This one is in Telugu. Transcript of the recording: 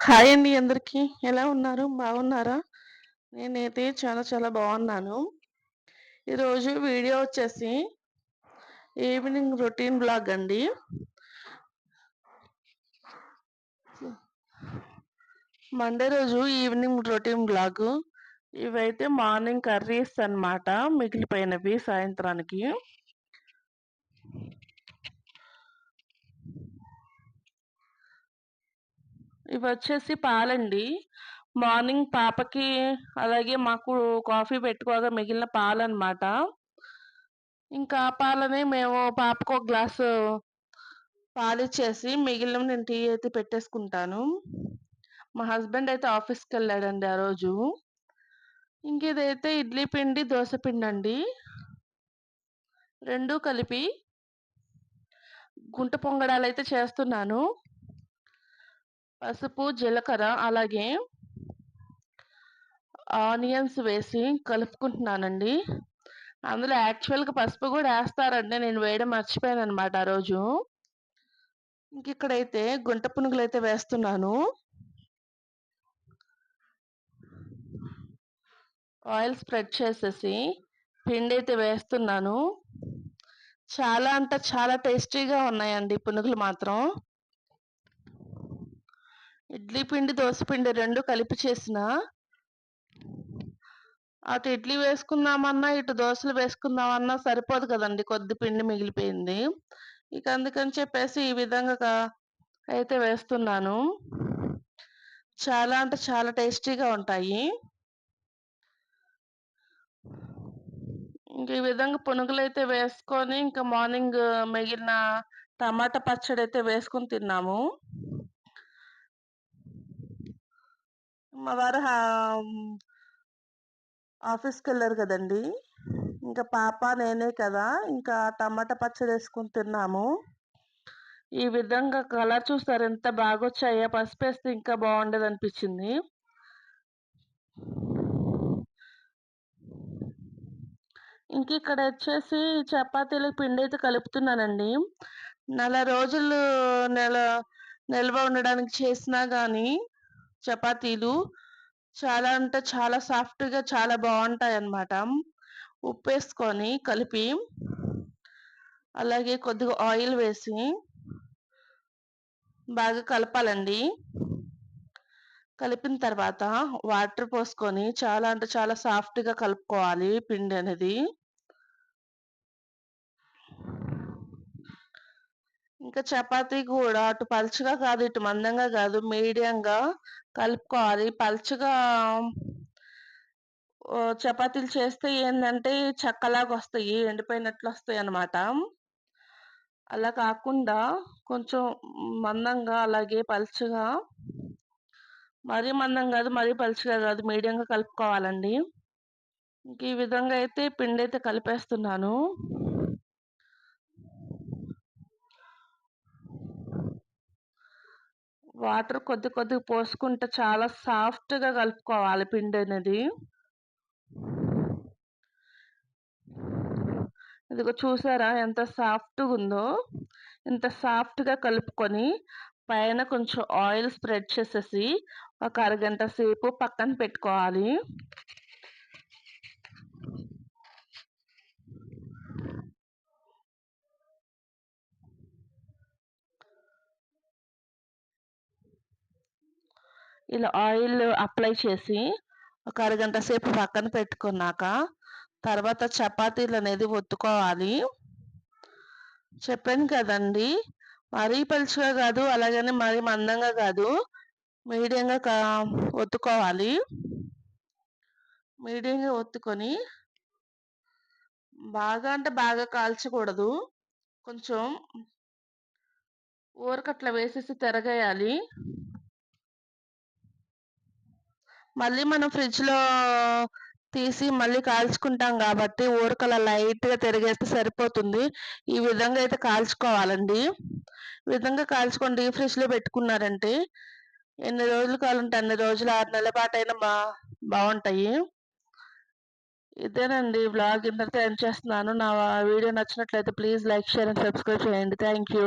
హాయ్ అండి అందరికీ. ఎలా ఉన్నారు? బాగున్నారా? నేనైతే చాలా చాలా బాగున్నాను. ఈరోజు వీడియో వచ్చేసి ఈవినింగ్ రొటీన్ బ్లాగ్ అండి. మండే రోజు ఈవినింగ్ రొటీన్ బ్లాగ్. ఇవైతే మార్నింగ్ కర్రీస్ అన్నమాట. మిగిలిపోయినవి సాయంత్రానికి. ఇవొచ్చేసి పాలండి. మార్నింగ్ పాపకి, అలాగే మాకు కాఫీ పెట్టుకోగా మిగిలిన పాలనమాట. ఇంకా పాలనే పాలని మేము పాపకు ఒక గ్లాసు పాలిచ్చేసి, మిగిలిన నేను టీ అయితే పెట్టేసుకుంటాను. మా హస్బెండ్ అయితే ఆఫీస్‌కెళ్ళాడండి ఆ రోజు. ఇంక ఇదైతే ఇడ్లీ పిండి, దోస పిండండి. 2 కలిపి గుంట పొంగడాలు అయితే చేస్తున్నాను. పసుపు, జీలకర్ర అలాగే ఆనియన్స్ వేసి కలుపుకుంటున్నానండి. అందులో యాక్చువల్‌గా పసుపు కూడా వేస్తారండి నేను వేయడం మర్చిపోయాననమాట ఆ రోజు. ఇంకిక్కడైతే గుంట పునుగులు అయితే వేస్తున్నాను. ఆయిల్ స్ప్రెడ్ చేసేసి పిండి అయితే వేస్తున్నాను. చాలా అంటే చాలా టేస్టీగా ఉన్నాయండి పునుగులు మాత్రం. ఇడ్లీ పిండి, దోశ పిండి రెండు కలిపి చేసినా అటు ఇడ్లీ వేసుకుందామన్నా, ఇటు దోశలు వేసుకుందామన్నా సరిపోదు కదండి కొద్ది పిండి మిగిలిపోయింది. ఇక అందుకని చెప్పేసి ఈ విధంగా అయితే వేస్తున్నాను. చాలా అంటే చాలా టేస్టీగా ఉంటాయి. ఇంక ఈ విధంగా పునుగులు అయితే వేసుకొని, ఇంకా మార్నింగ్ మిగిలిన టమాటా పచ్చడి అయితే వేసుకొని తిన్నాము. మా వారు ఆఫీస్కి వెళ్ళారు కదండీ! ఇంకా పాప, నేనే కదా! ఇంకా టమాటా పచ్చడేసుకొని తిన్నాము. ఈ విధంగా కలర్ చూస్తారు ఎంత బాగొచ్చాయో! పసుపేస్తే ఇంకా బాగుండేదనిపించింది. చపాతీలు పిండి అయితే కలుపుతున్నానండి. నెల రోజులు నెల నిల్వ ఉండడానికి చేసినా కానీ చపాతీలు చాలా అంటే చాలా సాఫ్ట్‌గా చాలా బాగుంటాయనమాట ఉప్పు వేసుకొని కలిపి అలాగే కొద్దిగా ఆయిల్ వేసి బాగా కలపాలండి. కలిపిన తర్వాత వాటర్ పోసుకొని చాలా అంటే చాలా సాఫ్ట్‌గా కలుపుకోవాలి పిండి అనేది. ఇంకా చపాతీ కూడా అటు పలుచగా కాదు, ఇటు మందంగా కాదు మీడియంగా కలుపుకోవాలి. పలుచగా చపాతీలు చేస్తే ఏంటంటే చక్కలాగా వస్తాయి ఎండిపోయినట్లు వస్తాయి అన్నమాట అలా కాకుండా కొంచెం మందంగా అలాగే పలుచగా మరీ మందం కాదు, మరీ పలుచగా కాదు మీడియంగా కలుపుకోవాలండి. ఇంక ఈ విధంగా అయితే పిండి అయితే కలిపేస్తున్నాను. వాటర్ కొద్ది కొద్దిగా పోసుకుంటే చాలా సాఫ్ట్‌గా కలుపుకోవాలి పిండనేది. ఇదిగో చూసారా ఎంత సాఫ్ట్గా ఉందో ఇంత సాఫ్ట్‌గా కలుపుకొని పైన కొంచెం ఆయిల్ స్ప్రెడ్ చేసేసి ఒక అరగంట సేపు పక్కన పెట్టుకోవాలి. ఇలా ఆయిల్ అప్లై చేసి ఒక అరగంట సేపు పక్కన పెట్టుకున్నాక తర్వాత చపాతీలు అనేది ఒత్తుకోవాలి. చెప్పాను కదండీ! మరీ పలుచగా కాదు, అలాగని మరీ మందంగా కాదు. మీడియంగా కా ఒత్తుకోవాలి. మీడియంగా ఒత్తుకొని బాగా అంటే బాగా కాల్చకూడదు. కొంచెం ఊరకట్ల వేసేసి తిరగేయాలి. మళ్ళీ మనం ఫ్రిడ్జ్‌లో తీసి మళ్ళీ కాల్చుకుంటాం కాబట్టి ఊరకలా లైట్‌గా తిరిగేస్తే సరిపోతుంది. ఈ విధంగా అయితే కాల్చుకోవాలండి. ఈ విధంగా కాల్చుకొని డీప్ ఫ్రిడ్జ్‌లో పెట్టుకున్నారంటే ఎన్ని రోజులు కావాలంటే అన్ని రోజులు ఆరు నెలల పాటైనా బా బాగుంటాయి ఇదేనండి వ్లాగ్ ఇంతటితో ఎండ్ చేస్తున్నాను. నా వీడియో నచ్చినట్లయితే please like, share and subscribe చేయండి. Thank you.